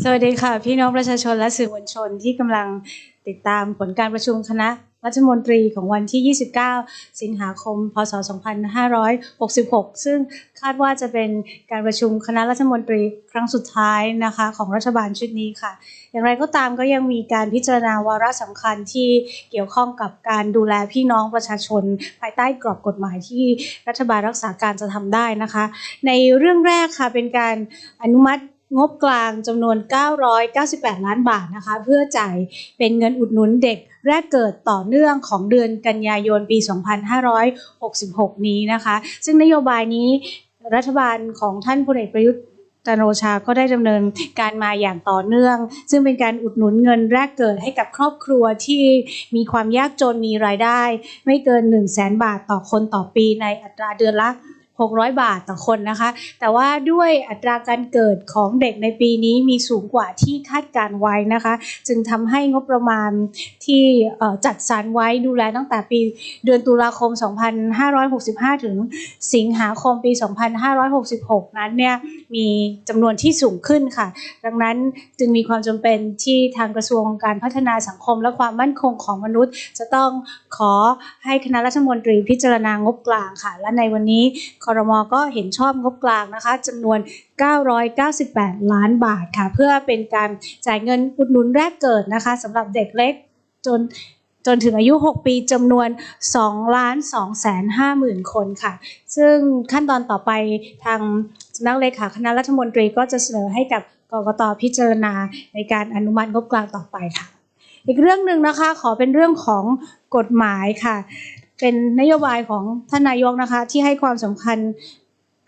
สวัสดีค่ะ พี่น้องประชาชนและสื่อมวลชนที่กำลังติดตามผลการประชุมคณะรัฐมนตรีของวันที่ 29 สิงหาคม พศ 2566 ซึ่งคาดว่าจะเป็นการประชุมคณะรัฐมนตรีครั้งสุดท้ายนะคะของรัฐบาลชุดนี้ค่ะ อย่างไรก็ตามก็ยังมีการพิจารณาวาระสำคัญที่เกี่ยวข้องกับการดูแลพี่น้องประชาชน ภายใต้กรอบกฎหมายที่รัฐบาลรักษาการจะทำได้นะคะ ในเรื่องแรกค่ะเป็นการอนุมัติ งบกลางจำนวน 998 ล้านบาทนะคะ เพื่อจ่ายเป็นเงินอุดหนุนเด็กแรกเกิดต่อเนื่องของเดือนกันยายนปี 2566 นี้นะคะ ซึ่งนโยบายนี้รัฐบาลของท่านพลเอกประยุทธ์จันโอชาก็ได้ดำเนินการมาอย่างต่อเนื่อง ซึ่งเป็นการอุดหนุนเงินแรกเกิดให้กับครอบครัวที่มีความยากจนมีรายได้ ไม่เกิน 1 0 0 0 0แบาทต่อคนต่อปีในอัตราเดือนละ 600 บาทต่อคนนะคะ แต่ว่าด้วยอัตราการเกิดของเด็กในปีนี้มีสูงกว่าที่คาดการไว้นะคะ จึงทำให้งบประมาณที่จัดสรรไว้ดูแลตั้งแต่ปีเดือนตุลาคม 2565 ถึงสิงหาคมปี 2566 นั้นเนี่ยมีจำนวนที่สูงขึ้นค่ะ ดังนั้นจึงมีความจำเป็นที่ทางกระทรวงการพัฒนาสังคมและความมั่นคงของมนุษย์ จะต้องขอให้คณะรัฐมนตรีพิจารณางบกลางค่ะ และในวันนี้คอรมอก็เห็นชอบงบกลางนะคะจำนวน 998 ล้านบาทค่ะ เพื่อเป็นการจ่ายเงินอุดหนุนแรกเกิดนะคะสำหรับเด็กเล็กจนจนถึงอายุ 6 ปีจำนวน2ล้าน2แสน5หมื่นคนค่ะ ซึ่งขั้นตอนต่อไปทางสำนักเลขาคณะรัฐมนตรีก็จะเสนอให้กับกกตพิจารณาในการอนุมัติงบกลางต่อไปค่ะ อีกเรื่องหนึ่งนะคะขอเป็นเรื่องของกฎหมายค่ะ เป็นนโยบายของท่านนายกนะคะ ที่ให้ความสำคัญ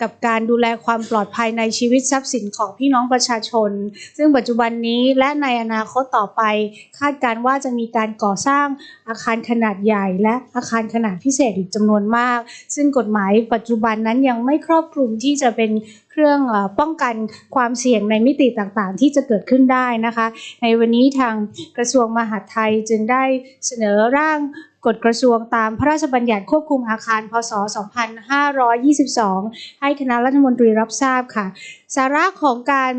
กับการดูแลความปลอดภัยในชีวิตทรัพย์สินของพี่น้องประชาชน ซึ่งปัจจุบันนี้และในอนาคตต่อไป คาดการว่าจะมีการก่อสร้างอาคารขนาดใหญ่ และอาคารขนาดพิเศษอีกจำนวนมาก ซึ่งกฎหมายปัจจุบันนั้นยังไม่ครอบคลุมที่จะเป็นเครื่องป้องกันความเสี่ยงในมิติต่างๆ ที่จะเกิดขึ้นได้นะคะ ในวันนี้ทางกระทรวงมหาดไทยจึงได้เสนอร่าง กฎกระทรวงตามพระราชบัญญัติควบคุมอาคาร พศ 2522 ให้คณะรัฐมนตรีรับทราบค่ะ สาระของการ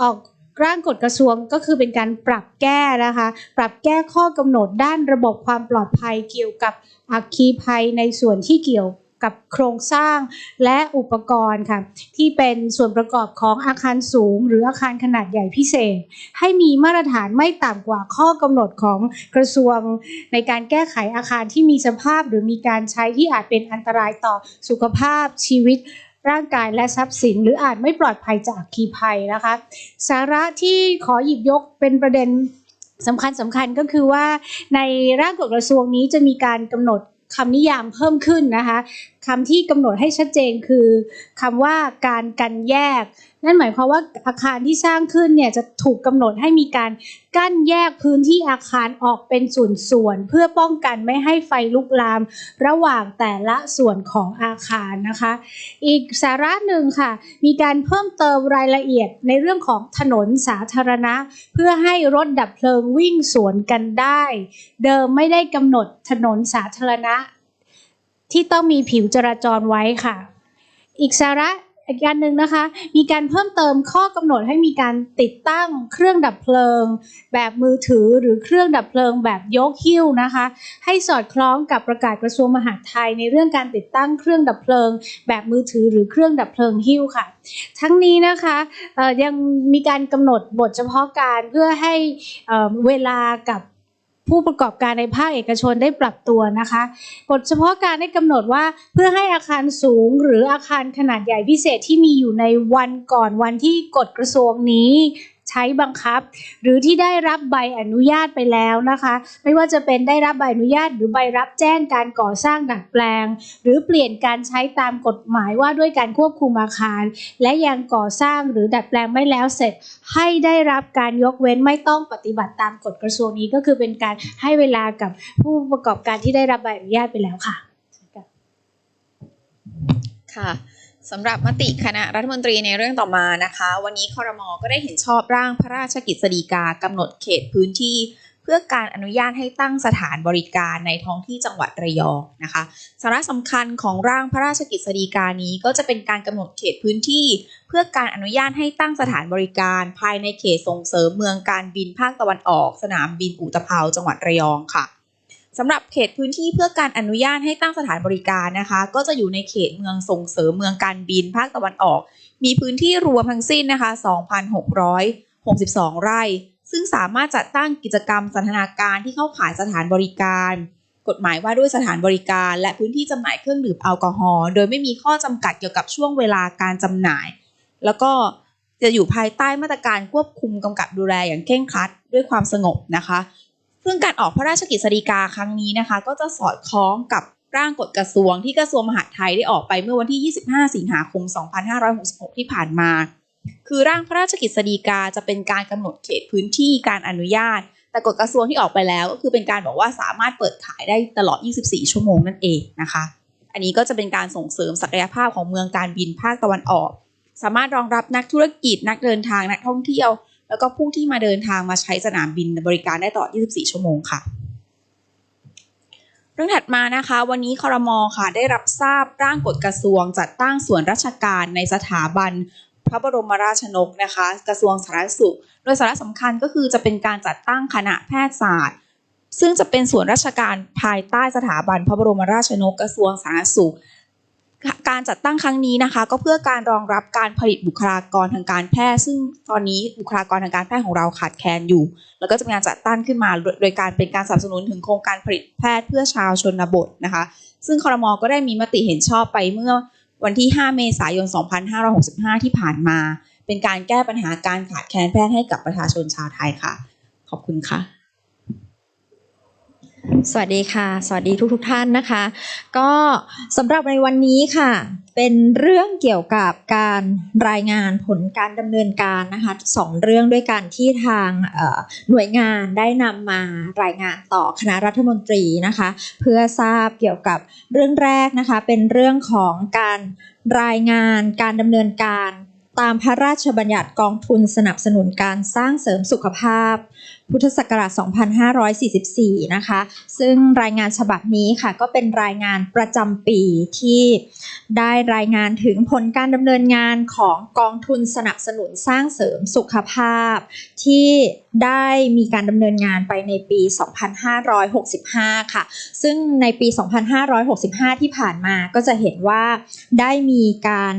ออกร่างกฎกระทรวงก็คือเป็นการปรับแก้นะคะ ปรับแก้ข้อกำหนดด้านระบบความปลอดภัยเกี่ยวกับอัคคีภัยในส่วนที่เกี่ยว กับโครงสร้างและอุปกรณ์ค่ะที่เป็นส่วนประกอบของอาคารสูง หรืออาคารขนาดใหญ่พิเศษ ให้มีมาตรฐานไม่ต่ำกว่าข้อกำหนดของกระทรวง ในการแก้ไขอาคารที่มีสภาพหรือมีการใช้ที่อาจเป็นอันตรายต่อสุขภาพชีวิตร่างกายและทรัพย์สิน หรืออาจไม่ปลอดภัยจากอคีภัยนะคะ สาระที่ขอหยิบยกเป็นประเด็นสำคัญสำคัญก็คือว่าในร่างกฎกระทรวงนี้จะมีการกำหนด คำนิยามเพิ่มขึ้นนะคะคำที่กำหนดให้ชัดเจนคือคำว่าการกันแยก นั่นหมายความว่าอาคารที่สร้างขึ้นเนี่ยจะถูกกำหนดให้มีการกั้นแยกพื้นที่อาคารออกเป็นส่วนๆเพื่อป้องกันไม่ให้ไฟลุกลาม ระหว่างแต่ละส่วนของอาคารนะคะ อีกสาระหนึ่งค่ะ มีการเพิ่มเติมรายละเอียดในเรื่องของถนนสาธารณะ เพื่อให้รถดับเพลิงวิ่งสวนกันได้ เดิมไม่ได้กำหนดถนนสาธารณะ ที่ต้องมีผิวจราจรไว้ค่ะ อีกสาระอีกอันหนึ่งนะคะ มีการเพิ่มเติมข้อกำหนดให้มีการติดตั้งเครื่องดับเพลิง แบบมือถือหรือเครื่องดับเพลิงแบบยกหิ้วนะคะ ให้สอดคล้องกับประกาศกระทรวงมหาดไทย ในเรื่องการติดตั้งเครื่องดับเพลิง แบบมือถือหรือเครื่องดับเพลิงหิ้วค่ะ ทั้งนี้นะคะยังมีการกำหนดบทเฉพาะการเพื่อให้เวลากับ ผู้ประกอบการในภาคเอกชนได้ปรับตัวนะคะบทเฉพาะการได้กำหนดว่าเพื่อให้อาคารสูงหรืออาคารขนาดใหญ่พิเศษที่มีอยู่ในวันก่อนวันที่กฎกระทรวงนี้ ใช้บังคับ หรือที่ได้รับใบอนุญาตไปแล้วนะคะ ไม่ว่าจะเป็นได้รับใบอนุญาต หรือใบรับแจ้งการก่อสร้างดัดแปลง หรือเปลี่ยนการใช้ตามกฎหมายว่าด้วยการควบคุมอาคาร และยังก่อสร้างหรือดัดแปลงไม่แล้วเสร็จ ให้ได้รับการยกเว้นไม่ต้องปฏิบัติตามกฎกระทรวงนี้ก็คือเป็นการให้เวลากับผู้ประกอบการที่ได้รับใบอนุญาตไปแล้วค่ะค่ะ สำหรับมติคณะรัฐมนตรีในเรื่องต่อมานะคะ วันนี้คอรมอก็ได้เห็นชอบร่างพระราชกิจสีกากำหนดเขตพื้นที่ เพื่อการอนุญาตให้ตั้งสถานบริการในท้องที่จังหวัดระยองนะคะสาระสำคัญของร่างพระราชกฤษฎีกานี้ก็จะเป็นการกำหนดเขตพื้นที่ เพื่อการอนุญาตให้ตั้งสถานบริการ ภายในเขตส่งเสริมเมืองการบินภาคตะวันออก สนามบินอุตภเปาจังหวัดระยองค่ะ สำหรับเขตพื้นที่เพื่อการอนุญาตให้ตั้งสถานบริการนะคะ ก็จะอยู่ในเขตเมืองส่งเสริมเมืองการบินภาคตะวันออก มีพื้นที่รวมทั้งสิ้นนะคะ 2,662 ไร่ ซึ่งสามารถจัดตั้งกิจกรรมสันทนาการที่เข้าข่ายสถานบริการ กฎหมายว่าด้วยสถานบริการ และพื้นที่จำหน่ายเครื่องดื่มแอลกอฮอล์โดยไม่มีข้อจำกัดเกี่ยวกับช่วงเวลาการจำหน่าย แล้วก็จะอยู่ภายใต้มาตรการควบคุมกำกับดูแลอย่างเคร่งครัดด้วยความสงบนะคะ ซึ่งการออกพระราชกฤษฎีกาครั้งนี้นะคะ ก็จะสอดคล้องกับร่างกฎกระทรวงที่กระทรวงมหาดไทยได้ออกไปเมื่อวันที่ 25 สิงหาคม 2566 ที่ผ่านมา คือร่างพระราชกฤษฎีกาจะเป็นการกำหนดเขตพื้นที่การอนุญาต แต่กฎกระทรวงที่ออกไปแล้วก็คือเป็นการบอกว่าสามารถเปิดขายได้ตลอด 24 ชั่วโมงนั่นเองนะคะ อันนี้ก็จะเป็นการส่งเสริมศักยภาพของเมืองการบินภาคตะวันออก สามารถรองรับนักธุรกิจนักเดินทางนักท่องเที่ยว แล้วก็ผู้ที่มาเดินทางมาใช้สนามบินบริการได้ตลอด 24 ชั่วโมงค่ะ เรื่องถัดมานะคะ วันนี้คอรมอค่ะ ได้รับทราบร่างกฎกระทรวง จัดตั้งส่วนราชการในสถาบันพระบรมราชนกนะคะ กระทรวงสาธารณสุข โดยสาระสำคัญก็คือจะเป็นการจัดตั้งคณะแพทยศาสตร์ ซึ่งจะเป็นส่วนราชการภายใต้สถาบันพระบรมราชนกกระทรวงสาธารณสุข การจัดตั้งครั้งนี้นะคะ ก็เพื่อการรองรับการผลิตบุคลากรทางการแพทย์ ซึ่งตอนนี้บุคลากรทางการแพทย์ของเราขาดแคลนอยู่ แล้วก็จะเป็นการจัดตั้งขึ้นมาโดยโดยการเป็นการสนับสนุนถึงโครงการผลิตแพทย์เพื่อชาวชนบทนะคะ ซึ่งคอรมอก็ได้มีมติเห็นชอบไปเมื่อวันที่ 5 เมษายน 2565 ที่ผ่านมา เป็นการแก้ปัญหาการขาดแคลนแพทย์ให้กับประชาชนชาวไทยค่ะ ขอบคุณค่ะ สวัสดีค่ะ สวัสดีทุกทท่านนะคะ ก็สำหรับในวันนี้ค่ะ เป็นเรื่องเกี่ยวกับการรายงานผลการดำเนินการนะคะสองเรื่องด้วยกันที่ทางหน่วยงานได้นำมารายงานต่อคณะรัฐมนตรีนะคะ เพื่อทราบเกี่ยวกับเรื่องแรกนะคะ เป็นเรื่องของการรายงานการดำเนินการ ตามพระราชบัญญัติกองทุนสนับสนุนการสร้างเสริมสุขภาพ พุทธศักราช 2544 นะคะ ซึ่งรายงานฉบับนี้ค่ะ ก็เป็นรายงานประจำปีที่ได้รายงานถึงผลการดำเนินงานของกองทุนสนับสนุนสร้างเสริมสุขภาพ ที่ได้มีการดำเนินงานไปในปี 2565 ค่ะ ซึ่งในปี 2565 ที่ผ่านมาก็จะเห็นว่าได้มีการ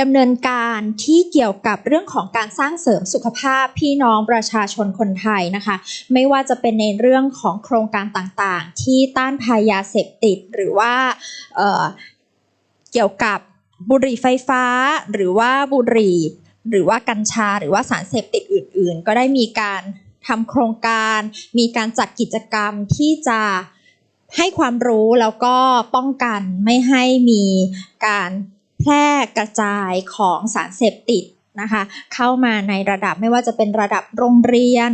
ดำเนินการที่เกี่ยวกับเรื่องของการสร้างเสริมสุขภาพพี่น้องประชาชนคนไทยนะคะ ไม่ว่าจะเป็นในเรื่องของโครงการต่างๆ ที่ต้านภัยยาเสพติดหรือว่าเเกี่ยวกับบุหรี่ไฟฟ้า หรือว่าบุหรี่ หรือว่ากัญชา หรือว่าสารเสพติดอื่น ๆ ก็ได้มีการทำโครงการ มีการจัดกิจกรรมที่จะให้ความรู้แล้วก็ป้องกันไม่ให้มีการ แพร่กระจายของสารเสพติดนะคะเข้ามาในระดับไม่ว่าจะเป็นระดับโรงเรียน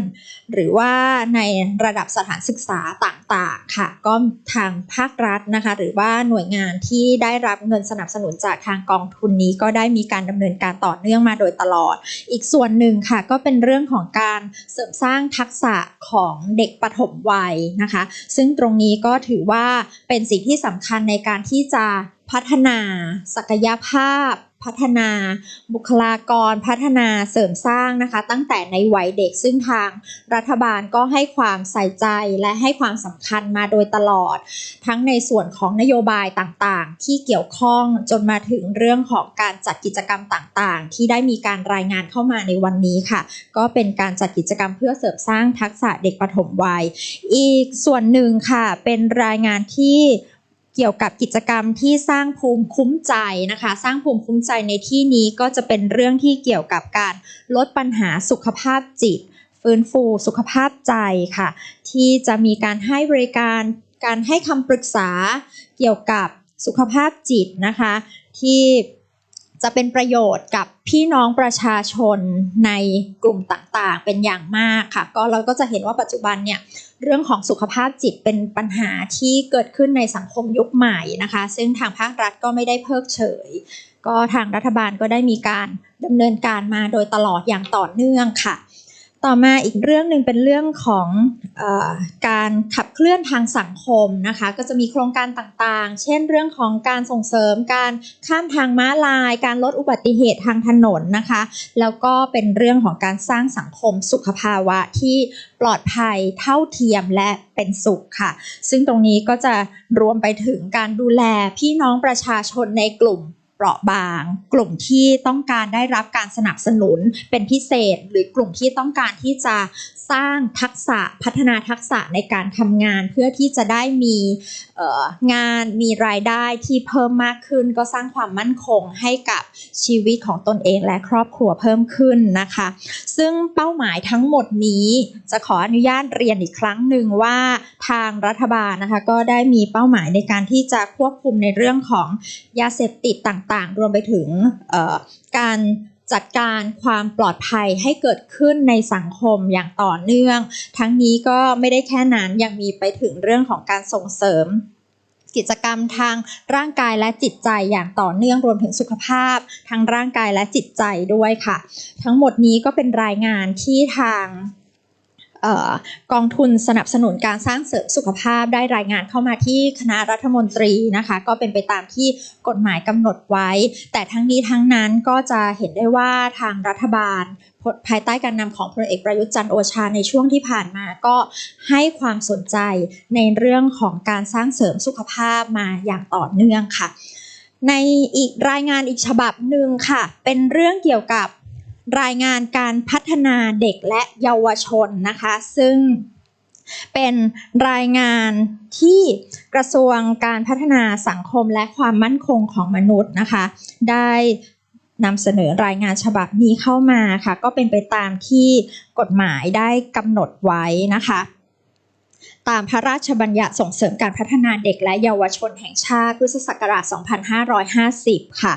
หรือว่าในระดับสถานศึกษาต่างๆค่ะก็ทางภาครัฐนะคะหรือว่าหน่วยงานที่ได้รับเงินสนับสนุนจากทางกองทุนนี้ก็ได้มีการดำเนินการต่อเนื่องมาโดยตลอด อีกส่วนหนึ่งค่ะก็เป็นเรื่องของการเสริมสร้างทักษะของเด็กปฐมวัยนะคะ ซึ่งตรงนี้ก็ถือว่าเป็นสิ่งที่สำคัญในการที่จะ พัฒนา ศักยภาพ พัฒนา บุคลากร พัฒนาเสริมสร้างนะคะ ตั้งแต่ในวัยเด็กซึ่งทางรัฐบาลก็ให้ความใส่ใจและให้ความสำคัญมาโดยตลอด ทั้งในส่วนของนโยบายต่างๆ ที่เกี่ยวข้องจนมาถึงเรื่องของการจัดกิจกรรมต่างๆ ที่ได้มีการรายงานเข้ามาในวันนี้ค่ะ ก็เป็นการจัดกิจกรรมเพื่อเสริมสร้างทักษะเด็กปฐมวัย อีกส่วนหนึ่งค่ะเป็นรายงานที่ เกี่ยวกับกิจกรรมที่สร้างภูมิคุ้มใจนะคะ สร้างภูมิคุ้มใจในที่นี้ก็จะเป็นเรื่องที่เกี่ยวกับการลดปัญหาสุขภาพจิต ฟื้นฟูสุขภาพใจค่ะ ที่จะมีการให้บริการการให้คำปรึกษาเกี่ยวกับสุขภาพจิตนะคะ ที่ จะเป็นประโยชน์กับพี่น้องประชาชนในกลุ่มต่างๆ เป็นอย่างมากค่ะ ก็เราก็จะเห็นว่าปัจจุบันเนี่ยเรื่องของสุขภาพจิตเป็นปัญหาที่เกิดขึ้นในสังคมยุคใหม่นะคะ ซึ่งทางภาครัฐก็ไม่ได้เพิกเฉย ก็ทางรัฐบาลก็ได้มีการดำเนินการมาโดยตลอดอย่างต่อเนื่องค่ะ ต่อมาอีกเรื่องหนึ่งเป็นเรื่องของอการขับเคลื่อนทางสังคมนะคะก็จะมีโครงการต่างๆ เช่นเรื่องของการส่งเสริมการข้ามทางม้าลาย การลดอุบัติเหตุทางถนนนะคะแล้วก็เป็นเรื่องของการสร้างสังคมสุขภาวะที่ปลอดภัยเท่าเทียมและเป็นสุขค่ะ ซึ่งตรงนี้ก็จะรวมไปถึงการดูแลพี่น้องประชาชนในกลุ่ม เปราะบาง กลุ่มที่ต้องการได้รับการสนับสนุนเป็นพิเศษ หรือกลุ่มที่ต้องการที่จะสร้างทักษะพัฒนาทักษะในการทำงาน เพื่อที่จะได้มีงานมีรายได้ที่เพิ่มมากขึ้น ก็สร้างความมั่นคงให้กับชีวิตของตนเองและครอบครัวเพิ่มขึ้นนะคะ ซึ่งเป้าหมายทั้งหมดนี้จะขออนุญาตเรียนอีกครั้งหนึ่งว่าทางรัฐบาลนะคะก็ได้มีเป้าหมายในการที่จะควบคุมในเรื่องของยาเสพติดต่างๆ รวมไปถึงการจัดการความปลอดภัยให้เกิดขึ้นในสังคมอย่างต่อเนื่อง ทั้งนี้ก็ไม่ได้แค่นั้นยังมีไปถึงเรื่องของการส่งเสริมกิจกรรมทางร่างกายและจิตใจอย่างต่อเนื่องรวมถึงสุขภาพทางร่างกายและจิตใจด้วยค่ะ ทั้งหมดนี้ก็เป็นรายงานที่ทาง กองทุนสนับสนุนการสร้างเสริมสุขภาพได้รายงานเข้ามาที่คณะรัฐมนตรีนะคะ ก็เป็นไปตามที่กฎหมายกำหนดไว้ แต่ทั้งนี้ทั้งนั้นก็จะเห็นได้ว่าทางรัฐบาลภายใต้การนำของพลเอกประยุทธ์จันทร์โอชาในช่วงที่ผ่านมาก็ให้ความสนใจในเรื่องของการสร้างเสริมสุขภาพมาอย่างต่อเนื่องค่ะ ในอีกรายงานอีกฉบับหนึ่งค่ะ เป็นเรื่องเกี่ยวกับ รายงานการพัฒนาเด็กและเยาวชนนะคะ ซึ่งเป็นรายงานที่กระทรวงการพัฒนาสังคมและความมั่นคงของมนุษย์นะคะ ได้นำเสนอรายงานฉบับนี้เข้ามาค่ะ ก็เป็นไปตามที่กฎหมายได้กำหนดไว้นะคะ ตามพระราชบัญญัติส่งเสริมการพัฒนาเด็กและเยาวชนแห่งชาติพุทธศักราช 2550 ค่ะ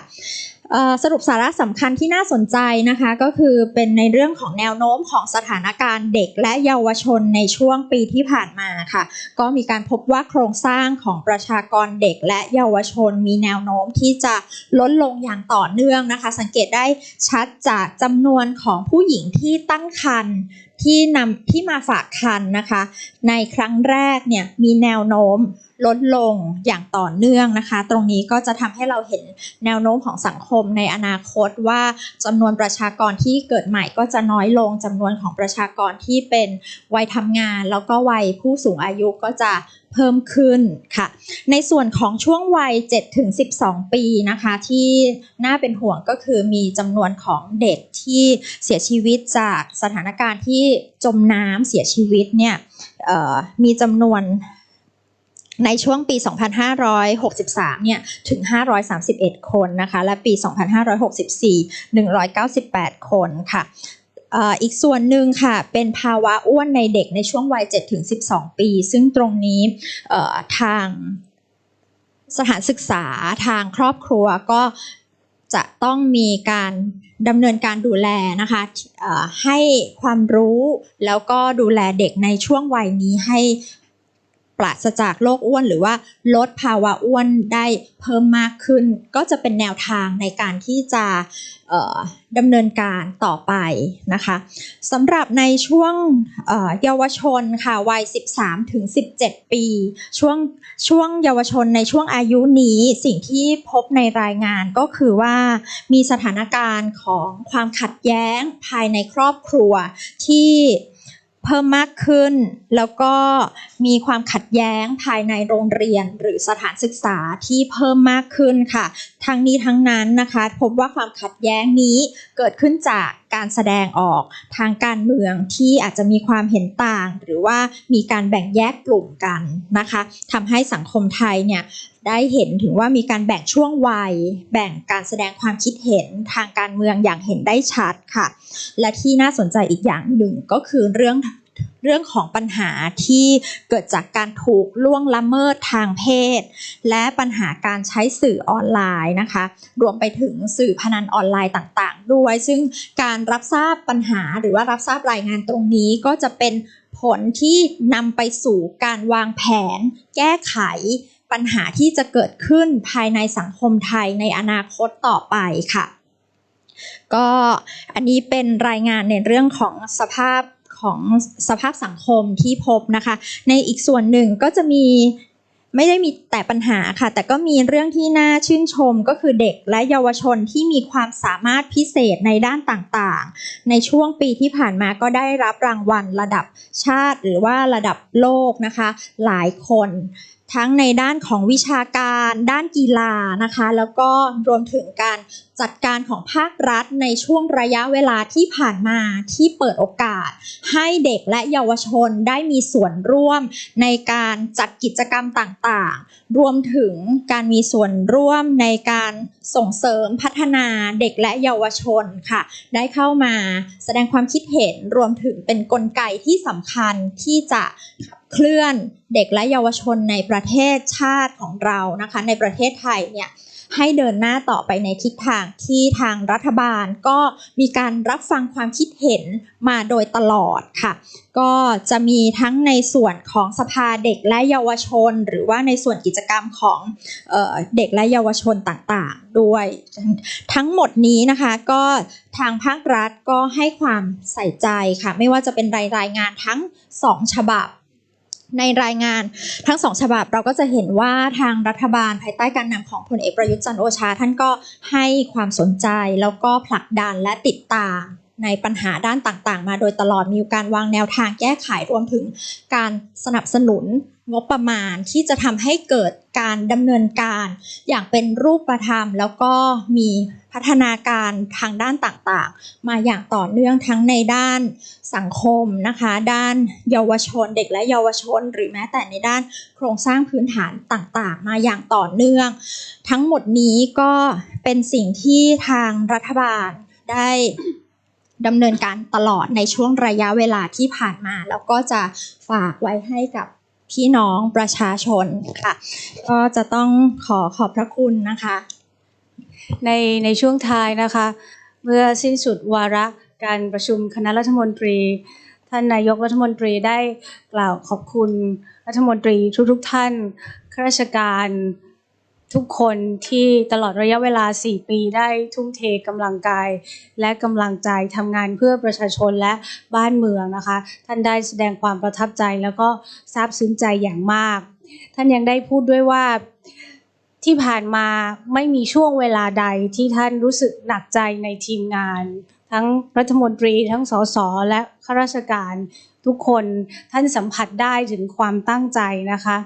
เอ่อ สรุปสาระสำคัญที่น่าสนใจนะคะก็คือเป็นในเรื่องของแนวโน้มของสถานการณ์เด็กและเยาวชนในช่วงปีที่ผ่านมาค่ะ ก็มีการพบว่าโครงสร้างของประชากรเด็กและเยาวชน มีแนวโน้มที่จะลดลงอย่างต่อเนื่องนะคะ สังเกตได้ชัดจากจำนวนของผู้หญิงที่ตั้งครรภ์ที่นำที่มาฝากครรภ์นะคะ ในครั้งแรกเนี่ยมีแนวโน้ม ลดลงอย่างต่อเนื่องนะคะ ตรงนี้ก็จะทำให้เราเห็นแนวโน้มของสังคมในอนาคตว่าจำนวนประชากรที่เกิดใหม่ก็จะน้อยลงจำนวนของประชากรที่เป็นวัยทำงาน แล้วก็วัยผู้สูงอายุก็จะเพิ่มขึ้นค่ะ ในส่วนของช่วงวัย 7-12 ปีนะคะ ที่น่าเป็นห่วงก็คือมีจำนวนของเด็กที่เสียชีวิตจากสถานการณ์ที่จมน้ำเสียชีวิตเนี่ยมีจำนวน ในช่วงปี 2563 เนี่ย ถึง 531 คนนะคะ และปี 2564 198 คนค่ะอีกส่วนหนึ่งค่ะ เป็นภาวะอ้วนในเด็กในช่วงวัย 7-12 ปี ซึ่งตรงนี้ทางสถานศึกษาทางครอบครัวก็จะต้องมีการดำเนินการดูแลนะคะให้ความรู้แล้วก็ดูแลเด็กในช่วงวัยนี้ให้ ปราศจากโรคอ้วน หรือว่าลดภาวะอ้วนได้เพิ่มมากขึ้น ก็จะเป็นแนวทางในการที่จะดำเนินการต่อไปนะคะสำหรับในช่วงเอ่อเยาวชนค่ะวัย 13ถึง17 ปี ช่วงช่วงเยาวชนในช่วงอายุนี้สิ่งที่พบในรายงานก็คือว่ามีสถานการณ์ของความขัดแย้งภายในครอบครัวที่ เพิ่มมากขึ้น แล้วก็มีความขัดแย้งภายในโรงเรียนหรือสถานศึกษาที่เพิ่มมากขึ้นค่ะ ทั้งนี้ทั้งนั้นนะคะพบว่าความขัดแย้งนี้เกิดขึ้นจากการแสดงออกทางการเมืองที่อาจจะมีความเห็นต่าง หรือว่ามีการแบ่งแยกกลุ่มกันนะคะทำให้สังคมไทยเนี่ยได้เห็นถึงว่ามีการแบ่งช่วงวัย แบ่งการแสดงความคิดเห็นทางการเมืองอย่างเห็นได้ชัดค่ะ และที่น่าสนใจอีกอย่างหนึ่งก็คือเรื่อง เรื่องของปัญหาที่เกิดจากการถูกล่วงละเมิดทางเพศ และปัญหาการใช้สื่อออนไลน์นะคะ รวมไปถึงสื่อพนันออนไลน์ต่างๆ ด้วย ซึ่งการรับทราบปัญหาหรือว่ารับทราบรายงานตรงนี้ก็จะเป็นผลที่นำไปสู่การวางแผน แก้ไขปัญหาที่จะเกิดขึ้นภายในสังคมไทยในอนาคตต่อไปค่ะ ก็อันนี้เป็นรายงานในเรื่องของสภาพ ของสภาพสังคมที่พบนะคะ ในอีกส่วนหนึ่งก็จะมีไม่ได้มีแต่ปัญหาค่ะ แต่ก็มีเรื่องที่น่าชื่นชมก็คือเด็กและเยาวชนที่มีความสามารถพิเศษในด้านต่างๆ ในช่วงปีที่ผ่านมาก็ได้รับรางวัลระดับชาติหรือว่าระดับโลกนะคะ หลายคน ทั้งในด้านของวิชาการ ด้านกีฬานะคะ แล้วก็รวมถึงการ จัดการของภาครัฐในช่วงระยะเวลาที่ผ่านมาที่เปิดโอกาส ให้เด็กและเยาวชนได้มีส่วนร่วมในการจัดกิจกรรมต่างๆ รวมถึงการมีส่วนร่วมในการส่งเสริมพัฒนาเด็กและเยาวชนค่ะ ได้เข้ามาแสดงความคิดเห็นรวมถึงเป็นนกลไกที่สำคัญที่จะเคลื่อนเด็กและเยาวชนในประเทศชาติของเรานะคะ ในประเทศไทยเนี่ย ให้เดินหน้าต่อไปในทิศทางที่ทางรัฐบาลก็มีการรับฟังความคิดเห็นมาโดยตลอดค่ะ ก็จะมีทั้งในส่วนของสภาเด็กและเยาวชน หรือว่าในส่วนกิจกรรมของเออเด็กและเยาวชนต่างๆด้วย ทั้งหมดนี้นะคะก็ทางภาครัฐก็ให้ความใส่ใจค่ะ ไม่ว่าจะเป็นรายรายงานทั้งสองฉบับ ในรายงานทั้งสองฉบับเราก็จะเห็นว่าทางรัฐบาลภายใต้การนำของพลเอกประยุทธ์จันโอชา ท่านก็ให้ความสนใจแล้วก็ผลักดันและติดตาม ในปัญหาด้านต่างๆ มาโดยตลอดมีการวางแนวทางแก้ไขรวมถึงการสนับสนุนงบประมาณที่จะทำให้เกิดการดำเนินการอย่างเป็นรูปธรรม แล้วก็มีพัฒนาการทางด้านต่างๆ มาอย่างต่อเนื่องทั้งในด้านสังคมนะคะ ด้านเยาวชนเด็กและเยาวชน หรือแม้แต่ในด้านโครงสร้างพื้นฐานต่างๆ มาอย่างต่อเนื่อง ทั้งหมดนี้ก็เป็นสิ่งที่ทางรัฐบาลได้ ดำเนินการตลอดในช่วงระยะเวลาที่ผ่านมา แล้วก็จะฝากไว้ให้กับพี่น้องประชาชนค่ะ ก็จะต้องขอขอบพระคุณนะคะ ในในช่วงท้ายนะคะ เมื่อสิ้นสุดวาระการประชุมคณะรัฐมนตรี ท่านนายกรัฐมนตรีได้กล่าวขอบคุณรัฐมนตรีทุกๆท่านข้าราชการ ทุกคนที่ตลอดระยะเวลา 4 ปีได้ทุ่มเทกำลังกาย และกำลังใจทำงานเพื่อประชาชนและบ้านเมืองนะคะ ท่านได้แสดงความประทับใจแล้วก็ซาบซึ้งใจอย่างมาก ท่านยังได้พูดด้วยว่าที่ผ่านมาไม่มีช่วงเวลาใดที่ท่านรู้สึกหนักใจในทีมงาน ทั้งรัฐมนตรีทั้งสสและข้าราชการทุกคนท่านสัมผัสได้ถึงความตั้งใจนะคะ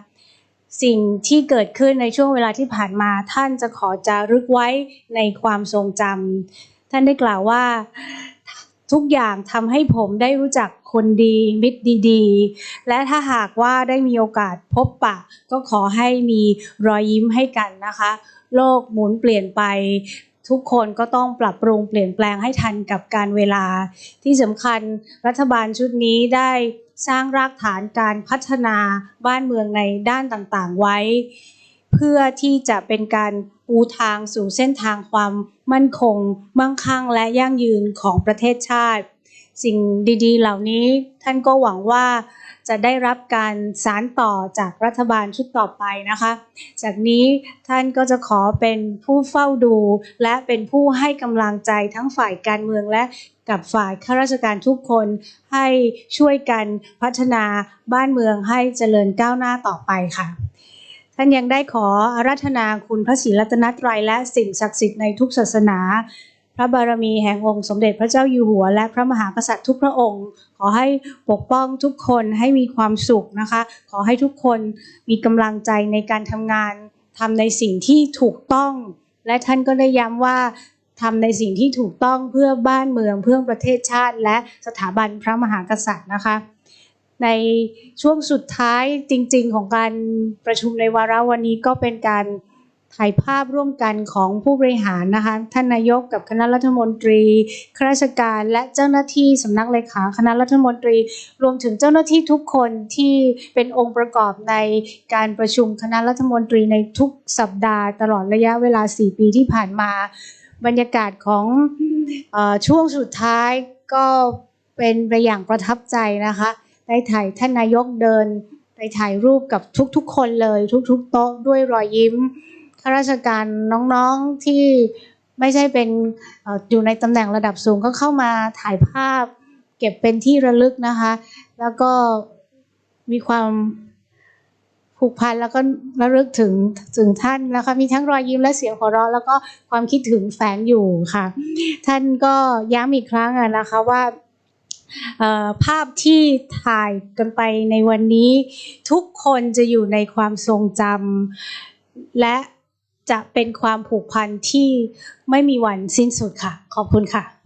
สิ่งที่เกิดขึ้นในช่วงเวลาที่ผ่านมา ท่านจะขอจารึกไว้ในความทรงจำท่านได้กล่าวว่าทุกอย่างทำให้ผมได้รู้จักคนดีมิตรดีๆ และถ้าหากว่าได้มีโอกาสพบปะ ก็ขอให้มีรอยยิ้มให้กันนะคะ โลกหมุนเปลี่ยนไป ทุกคนก็ต้องปรับปรุงเปลี่ยนแปลงให้ทันกับการเวลา ที่สำคัญรัฐบาลชุดนี้ได้สร้างรากฐานการพัฒนาบ้านเมืองในด้านต่างๆไว้ เพื่อที่จะเป็นการปูทางสู่เส้นทางความมั่นคง มั่งคั่งและยั่งยืนของประเทศชาติ สิ่งดีๆ เหล่านี้ท่านก็หวังว่า จะได้รับการสานต่อจากรัฐบาลชุดต่อไปนะคะ จากนี้ท่านก็จะขอเป็นผู้เฝ้าดู และเป็นผู้ให้กำลังใจทั้งฝ่ายการเมืองและกับฝ่ายข้าราชการทุกคนให้ช่วยกันพัฒนาบ้านเมืองให้เจริญก้าวหน้าต่อไปค่ะท่านยังได้ขออาราธนาคุณพระศรีรัตนตรัยและสิ่งศักดิ์สิทธิ์ในทุกศาสนา ระบารมีแห่งองค์สมเด็จพระเจ้าอยู่หัว และพระมหากษัตริย์ทุกพระองค์ ขอให้ปกป้องทุกคนให้มีความสุขนะคะ ขอให้ทุกคนมีกำลังใจในการทำงานทำในสิ่งที่ถูกต้อง และท่านก็ได้ย้ำว่าทำในสิ่งที่ถูกต้องเพื่อบ้านเมืองเพื่อประเทศชาติ และสถาบันพระมหากษัตริย์นะคะ ในช่วงสุดท้ายจริง ๆ ของการประชุมในวาระวันนี้ก็เป็นการ ถ่ายภาพร่วมกันของผู้บริหารนะคะท่านนายกกับคณะรัฐมนตรีข้าราชการและเจ้าหน้าที่สำนักเลขาคณะรัฐมนตรี รวมถึงเจ้าหน้าที่ทุกคนที่เป็นองค์ประกอบในการประชุมคณะรัฐมนตรีในทุกสัปดาห์ตลอดระยะเวลา 4 ปีที่ผ่านมา บรรยากาศของออช่วงสุดท้ายก็เป็นไปอย่างประทับใจนะคะได้ถ่ายท่านนายกเดินไปถ่ายรูปกับทุกๆ คนเลย ทุกๆ โต๊ะด้วยรอยยิ้ม ข้าราชการน้องๆที่ไม่ใช่เป็นออยู่ในตำแหน่งระดับสูงก็เข้ามาถ่ายภาพ เก็บเป็นที่ระลึกนะคะ แล้วก็มีความผูกพันแล้วก็ระลึกถึงถึงท่านแล้วค่ะมีทั้งรอยยิ้มและเสียงหัวเราะแล้วก็ความคิดถึงแฝงอยู่ค่ะ ท่านก็ย้ำอีกครั้งนะคะว่าภาพที่ถ่ายกันไปในวันนี้ ทุกคนจะอยู่ในความทรงจำและ จะเป็นความผูกพันที่ไม่มีวันสิ้นสุดค่ะ ขอบคุณค่ะ